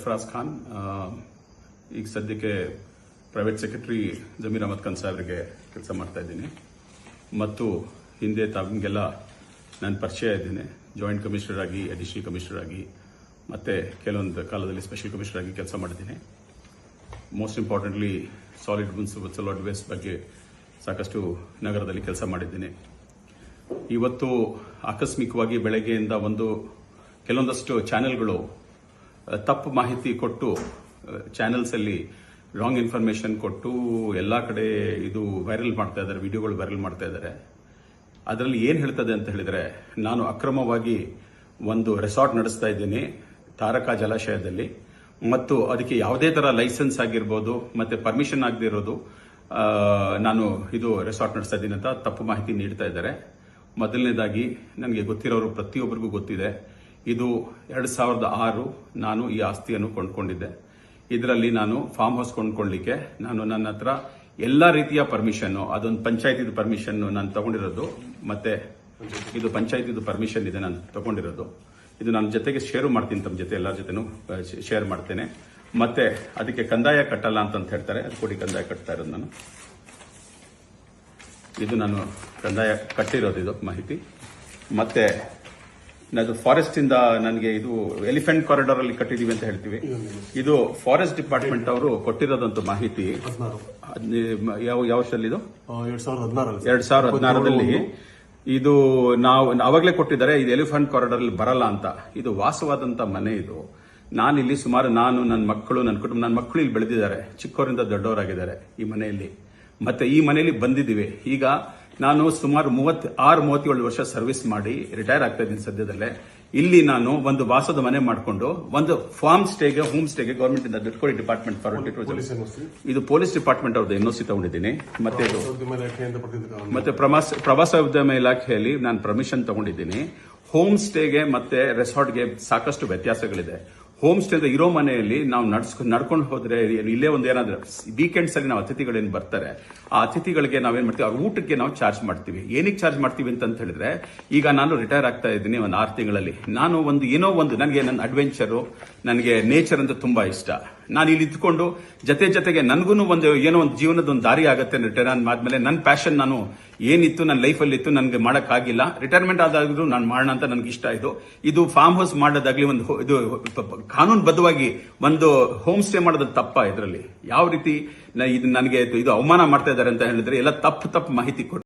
ಸರ್ಫರಾಜ್ ಖಾನ್ ಆ, ಈಗ ಸದ್ಯಕ್ಕೆ ಪ್ರೈವೇಟ್ ಸೆಕ್ರೆಟರಿ ಜಮೀರ್ ಅಹಮದ್ ಖಾನ್ ಸಾಹೇಬ್ರಿಗೆ ಕೆಲಸ ಮಾಡ್ತಾ ಇದ್ದೀನಿ. ಮತ್ತು ಹಿಂದೆ ತಮಗೆಲ್ಲ ನಾನು ಪರಿಚಯ ಇದ್ದೀನಿ. ಜಾಯಿಂಟ್ ಕಮಿಷನರ್ ಆಗಿ ಅಡಿಷನಲ್ ಕಮಿಷನರ್ ಆಗಿ ಮತ್ತೆ ಕೆಲವೊಂದು ಕಾಲದಲ್ಲಿ ಸ್ಪೆಷಲ್ ಕಮಿಷನರ್ ಆಗಿ ಕೆಲಸ ಮಾಡಿದ್ದೀನಿ. Most importantly solid municipal solid waste ಬಗ್ಗೆ ಸಾಕಷ್ಟು ನಗರದಲ್ಲಿ ಕೆಲಸ ಮಾಡಿದ್ದೀನಿ. ಇವತ್ತು ಆಕಸ್ಮಿಕವಾಗಿ ಬೆಳಗ್ಗೆಯಿಂದ ಒಂದು ಕೆಲವೊಂದಷ್ಟು ಚಾನೆಲ್ಗಳು ತಪ್ಪು ಮಾಹಿತಿ ಕೊಟ್ಟು ಚಾನೆಲ್ಸ್ ಅಲ್ಲಿ ರಾಂಗ್ ಇನ್ಫಾರ್ಮೇಶನ್ ಕೊಟ್ಟು, ಎಲ್ಲ ಕಡೆ ಇದು ವೈರಲ್ ಮಾಡ್ತಾ ಇದ್ದಾರೆ ವಿಡಿಯೋಗಳು ವೈರಲ್ ಮಾಡ್ತಾ ಇದ್ದಾರೆ. ಅದರಲ್ಲಿ ಏನ್ ಹೇಳ್ತದೆ ಅಂತ ಹೇಳಿದ್ರೆ, ನಾನು ಅಕ್ರಮವಾಗಿ ಒಂದು ರೆಸಾರ್ಟ್ ನಡೆಸ್ತಾ ಇದ್ದೀನಿ, ತಾರಕ ಜಲಾಶಯದಲ್ಲಿ. ಮತ್ತು ಅದಕ್ಕೆ ಯಾವುದೇ ತರ ಲೈಸೆನ್ಸ್ ಆಗಿರ್ಬೋದು, ಮತ್ತೆ ಪರ್ಮಿಷನ್ ಆಗದಿರೋದು ನಾನು ಇದು ರೆಸಾರ್ಟ್ ನಡೆಸ್ತಾ ಇದ್ದೀನಿ ಅಂತ ತಪ್ಪು ಮಾಹಿತಿ ನೀಡ್ತಾ ಇದ್ದಾರೆ. ಮೊದಲನೇದಾಗಿ, ನನಗೆ ಗೊತ್ತಿರೋರು ಪ್ರತಿಯೊಬ್ಬರಿಗೂ ಗೊತ್ತಿದೆ. ಇದು ಎರಡ್ ಸಾವಿರದ ಆರು ನಾನು ಈ ಆಸ್ತಿಯನ್ನು ಕೊಂಡ್ಕೊಂಡಿದ್ದೆ. ಇದರಲ್ಲಿ ನಾನು ಫಾರ್ಮ್ ಹೌಸ್ ಕೊಂಡ್ಕೊಳ್ಳಿಕ್ಕೆ ನಾನು ನನ್ನ ಹತ್ರ ಎಲ್ಲಾ ರೀತಿಯ ಪರ್ಮಿಷನ್ ಅದೊಂದು ಪಂಚಾಯತಿದು ಪರ್ಮಿಷನ್ ನಾನು ತಗೊಂಡಿರೋದು, ಮತ್ತೆ ಇದು ಪಂಚಾಯತಿದು ಪರ್ಮಿಷನ್ ಇದೆ ನಾನು ತಗೊಂಡಿರೋದು. ಇದು ನನ್ನ ಜೊತೆಗೆ ಶೇರ್ ಮಾಡ್ತೀನಿ ತಮ್ಮ ಜೊತೆ, ಎಲ್ಲರ ಜೊತೆನೂ ಶೇರ್ ಮಾಡ್ತೇನೆ. ಮತ್ತೆ ಅದಕ್ಕೆ ಕಂದಾಯ ಕಟ್ಟಲ್ಲ ಅಂತ ಹೇಳ್ತಾರೆ, ಅದು ಕೊಡಿ ಕಂದಾಯ ಕಟ್ತಾ ಇರೋದು ನಾನು. ಇದು ನಾನು ಕಂದಾಯ ಕಟ್ಟಿರೋದು ಇದು ಮಾಹಿತಿ. ಮತ್ತೆ ಅದು ಫಾರೆಸ್ಟ್ ಇಂದ ನನಗೆ ಇದು ಎಲಿಫೆಂಟ್ ಕಾರಿಡಾರ್ ಅಲ್ಲಿ ಕಟ್ಟಿದೀವಿ ಅಂತ ಹೇಳ್ತೀವಿ. ಇದು ಫಾರೆಸ್ಟ್ ಡಿಪಾರ್ಟ್ಮೆಂಟ್ ಅವರು ಕೊಟ್ಟಿರೋದಂತ ಮಾಹಿತಿ. ಯಾವ ಯಾವ ವರ್ಷದಲ್ಲಿ ಇದು? ಎರಡ್ ಸಾವಿರದ ಹದಿನಾರಲ್ಲಿ ಎರಡ್ ಸಾವಿರದ ಹದಿನಾರರಲ್ಲಿ. ಇದು ನಾವು ಅವಾಗಲೇ ಕೊಟ್ಟಿದ್ದಾರೆ ಇದು ಎಲಿಫೆಂಟ್ ಕಾರಿಡಾರ್ ಅಲ್ಲಿ ಬರಲ್ಲ ಅಂತ. ಇದು ವಾಸವಾದಂತ ಮನೆ ಇದು. ನಾನು ಇಲ್ಲಿ ಸುಮಾರು ನಾನು ನನ್ನ ಮಕ್ಕಳು ನನ್ನ ಕುಟುಂಬ ನನ್ನ ಮಕ್ಕಳು ಇಲ್ಲಿ ಬೆಳೆದಿದ್ದಾರೆ. ಚಿಕ್ಕವರಿಂದ ದೊಡ್ಡವರಾಗಿದ್ದಾರೆ ಈ ಮನೆಯಲ್ಲಿ. ಮತ್ತೆ ಈ ಮನೆಯಲ್ಲಿ ಬಂದಿದ್ದೀವಿ. ಈಗ ನಾನು ಸುಮಾರು ಮೂವತ್ ಆರು ಮೂವತ್ತೇಳು ವರ್ಷ ಸರ್ವಿಸ್ ಮಾಡಿ ರಿಟೈರ್ ಆಗ್ತಾ ಇದ್ದೀನಿ ಸದ್ಯದಲ್ಲೇ. ಇಲ್ಲಿ ನಾನು ಒಂದು ವಾಸದ ಮನೆ ಮಾಡಿಕೊಂಡು ಒಂದು ಫಾರ್ಮ್ ಸ್ಟೇಗೆ ಹೋಮ್ ಸ್ಟೇಗೆ ಗವರ್ಮೆಂಟ್ ಇಂದ ದುಡ್ಡು ಕೊಡಿ ಡಿಪಾರ್ಟ್ಮೆಂಟ್ ಫಾರ್ ಇದು ಪೊಲೀಸ್ ಡಿಪಾರ್ಟ್ಮೆಂಟ್ ಅವ್ರದ್ದು ಎನ್ಒಸಿ ತಗೊಂಡಿದ್ದೀನಿ. ಮತ್ತೆ ಮತ್ತೆ ಪ್ರವಾಸ ಪ್ರವಾಸೋದ್ಯಮ ಇಲಾಖೆಯಲ್ಲಿ ನಾನು ಪರ್ಮಿಷನ್ ತಗೊಂಡಿದ್ದೀನಿ. ಹೋಮ್ ಸ್ಟೇಗೆ ಮತ್ತೆ ರೆಸಾರ್ಟ್ಗೆ ಸಾಕಷ್ಟು ವ್ಯತ್ಯಾಸಗಳಿದೆ. ಹೋಮ್ ಸ್ಟೇ ಇರೋ ಮನೆಯಲ್ಲಿ ನಾವು ನಡ್ಸ್ಕೊಂಡು ನಡ್ಕೊಂಡು ಹೋದ್ರೆ ಇಲ್ಲೇ ಒಂದು ಏನಾದ್ರೆ ವೀಕೆಂಡ್ಸ್ ಅಲ್ಲಿ ನಾವು ಅತಿಥಿಗಳೇನು ಬರ್ತಾರೆ, ಆ ಅತಿಥಿಗಳಿಗೆ ನಾವೇನ್ ಮಾಡ್ತೀವಿ ಅವ್ರ ಊಟಕ್ಕೆ ನಾವು ಚಾರ್ಜ್ ಮಾಡ್ತೀವಿ. ಏನಕ್ಕೆ ಚಾರ್ಜ್ ಮಾಡ್ತೀವಿ ಅಂತ ಹೇಳಿದ್ರೆ, ಈಗ ನಾನು ರಿಟೈರ್ ಆಗ್ತಾ ಇದ್ದೀನಿ ಒಂದು ಆರು ತಿಂಗಳಲ್ಲಿ. ನಾನು ಒಂದು, ಏನೋ ಒಂದು, ನನಗೆ ನನ್ನ ಅಡ್ವೆಂಚರು ನನಗೆ ನೇಚರ್ ಅಂತ ತುಂಬಾ ಇಷ್ಟ. ನಾನು ಇಲ್ಲಿ ಇದ್ಕೊಂಡು ಜೊತೆ ಜೊತೆಗೆ ನನಗೂ ಒಂದು ಏನೋ ಒಂದು ಜೀವನದ ಒಂದು ದಾರಿ ಆಗುತ್ತೆ ರಿಟೈರ್ ಆದ್ಮೇಲೆ ನನ್ನ ಪ್ಯಾಷನ್ ನಾನು ಏನಿತ್ತು ನನ್ನ ಲೈಫಲ್ಲಿ ಇತ್ತು, ನನಗೆ ಮಾಡೋಕ್ಕಾಗಿಲ್ಲ. ರಿಟೈರ್ಮೆಂಟ್ ಆದಾಗ್ಲೂ ನಾನು ಮಾಡೋಣ ಅಂತ ನನಗೆ ಇಷ್ಟ ಇದು. ಇದು ಫಾರ್ಮ್ ಹೌಸ್ ಮಾಡೋದಾಗ್ಲಿ ಒಂದು ಇದು ಇದು ಕಾನೂನುಬದ್ಧವಾಗಿ ಒಂದು ಹೋಮ್ ಸ್ಟೇ ಮಾಡೋದು ತಪ್ಪ ಇದರಲ್ಲಿ. ಯಾವ ರೀತಿ ಇದು ನನಗೆ ಇದು ಅವಮಾನ ಮಾಡ್ತಾ ಇದ್ದಾರೆ ಅಂತ ಹೇಳಿದ್ರೆ ಎಲ್ಲ ತಪ್ಪು ತಪ್ಪು ಮಾಹಿತಿ ಕೊಟ್ಟು